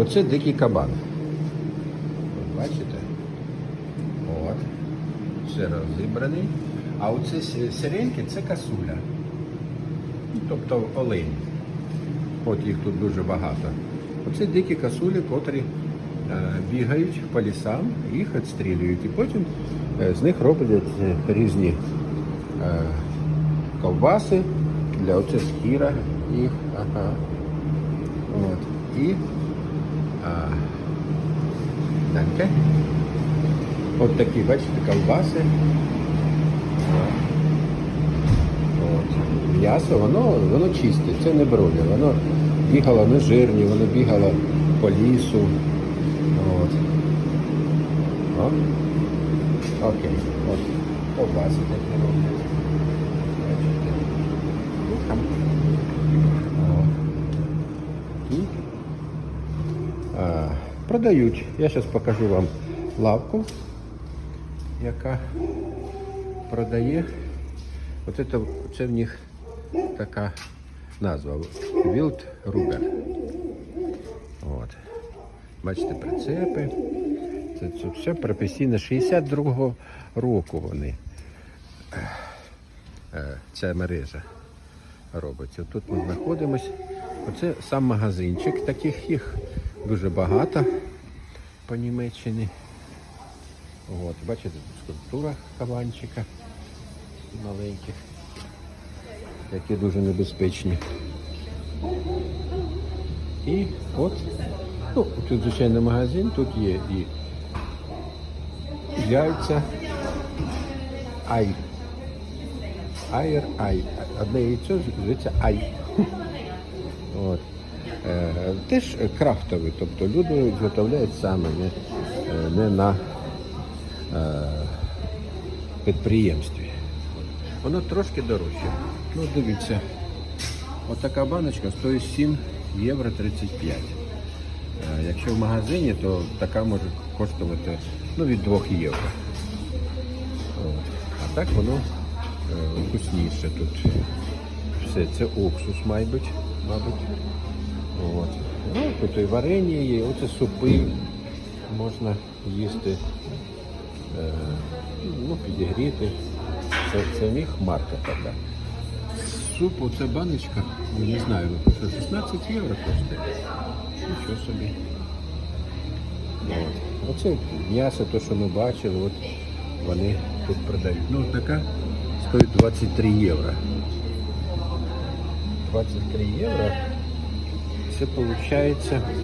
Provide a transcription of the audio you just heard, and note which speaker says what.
Speaker 1: Оце дикий кабан. Бачите? От. Все розібраний. А оце с- сиреньке це касуля. Тобто олень. От їх тут дуже багато. Оце дикі касулі, котрі е, бігають по лісам, їх відстрілюють. І потім е, з них роблять е, різні ковбаси для оце шкіра їх. Ага. От. І а, данке. От такі, бачите, ковбаси. М'ясо, воно, воно чисте, це не бройлер. Воно бігало не жирні, воно бігало по лісу. От. О. Окей. От. Ковбаси такі роблять. Бачите. Ну, там. О. І а, продають. Я зараз покажу вам лавку, яка продає. От це, це в них така назва Wild Ruger. От. Бачите, прицепи. Це, це все професійно 62-го року вони. Е, Ця мережа робиться. Тут ми знаходимось. Оце сам магазинчик. Таких їх дуже багато по Німеччині. От, бачите, тут скульптура кабанчика маленьких, які дуже небезпечні. І от, ну, тут звичайно магазин, тут є і яйця, ай. Айр, ай. Одне яйцо зветься ай. От. Теж крафтовий, тобто люди виготовляють саме, не, е, не на е, підприємстві. Воно трошки дорожче. Ну, дивіться, отака баночка стоїть 7 євро 35. Е, Якщо в магазині, то така може коштувати ну, від 2 євро. А так воно е, вкусніше тут. Все, це уксус, мабуть. мабуть. От. Ну, тут і варення є, оце супи можна їсти, е, ну, підігріти. Це, це в марка така. Суп, оце баночка, не знаю, що 16 євро коштує. Нічого собі. От. Оце м'ясо, то, що ми бачили, от вони тут продають. Ну, така стоїть 23 євро. 23 євро. Виходить